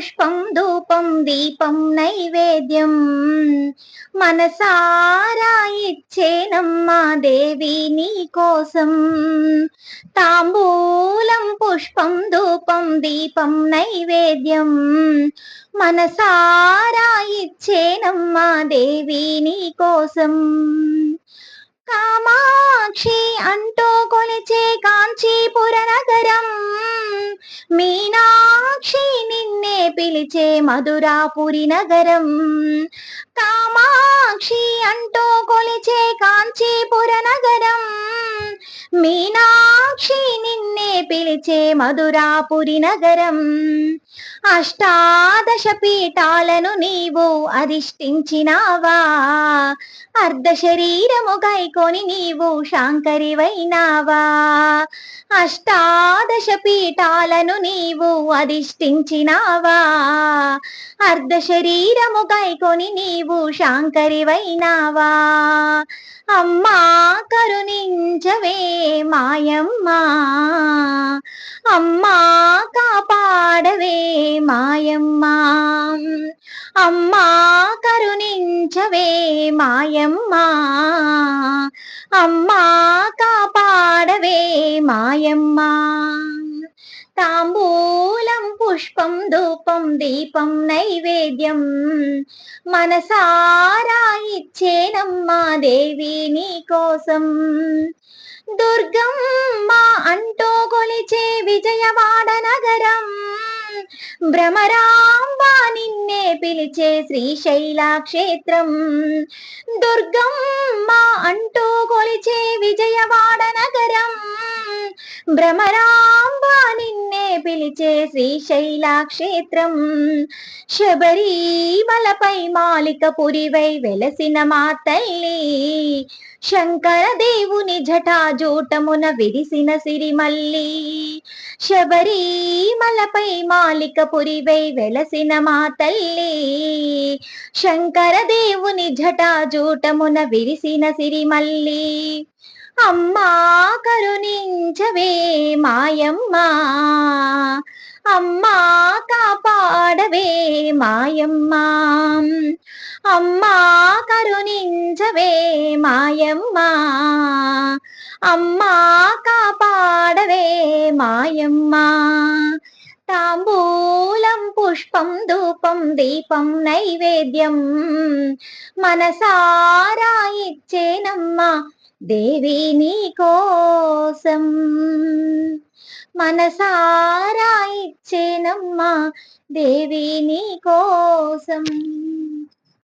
పుష్పం ధూపం దీపం నైవేద్యం. మనసారా ఇచ్చేనమ్మా దేవి నీ కోసం. తాంబూలం పుష్పం ధూపం దీపం నైవేద్యం. మనసారా ఇచ్చేనమ్మా దేవి నీ కోసం. కామాక్షి అంటూ కొలిచే కాంచీపుర నగరం. మీ పిలిచే మధురాపురి నగరం. కామాక్షి అంటూ కొలిచే కాంచీపుర నగరం. మీనాక్షి నిన్నే పిలిచే మధురాపురి నగరం. అష్టాదశ పీఠాలను నీవు అధిష్ఠించినావా? అర్ధ శరీరము గైకొని నీవు శాంకరివైనావా? అష్టాదశ పీఠాలను నీవు అధిష్ఠించినావా? అర్ధ శరీరము గైకొని నీవు శాంకరివైనావా? అమ్మా కరుణించవే మాయమ్మ. అమ్మా కాపాడవే మాయమ్మ. అమ్మా కరుణించవే మాయమ్మ. అమ్మా కాపాడవే మాయమ్మా. తాంబూలం పుష్పం ధూపం దీపం నైవేద్యం. మనసారా ఇచ్చేనమ్మా దేవి నీ కోసం. దుర్గమ్మా అంటూ కొలిచే విజయవాడ నగరం. భ్రమరాంబ నిన్నే పిలిచే శ్రీశైల క్షేత్రం దుర్గమ్మ అంటూ కొలిచే విజయవాడ నగరం. భ్రమరా పిలిచే శ్రీశైలాక్షేత్రం శబరిమలపై మాలికపురివై వెలసిన మా తల్లి. శంకర దేవుని జటాజూటమున విరిసిన సిరిమల్లి. శబరిమలపై మాలికపురివై వెలసిన మా తల్లి. శంకర దేవుని జటాజూటమున విరిసిన సిరిమల్లి. అమ్మా కరుణించవే మాయమ్మ. అమ్మా కాపాడవే మాయమ్మ. అమ్మా కరుణించవే మాయమ్మ. అమ్మా కాపాడవే మాయమ్మ. తాంబూలం పుష్పం ధూపం దీపం నైవేద్యం. మనసారా ఇచ్చేనమ్మా. దేవి నీ కోసం మనసారా ఇచ్చేనమ్మా. దేవి నీ కోసం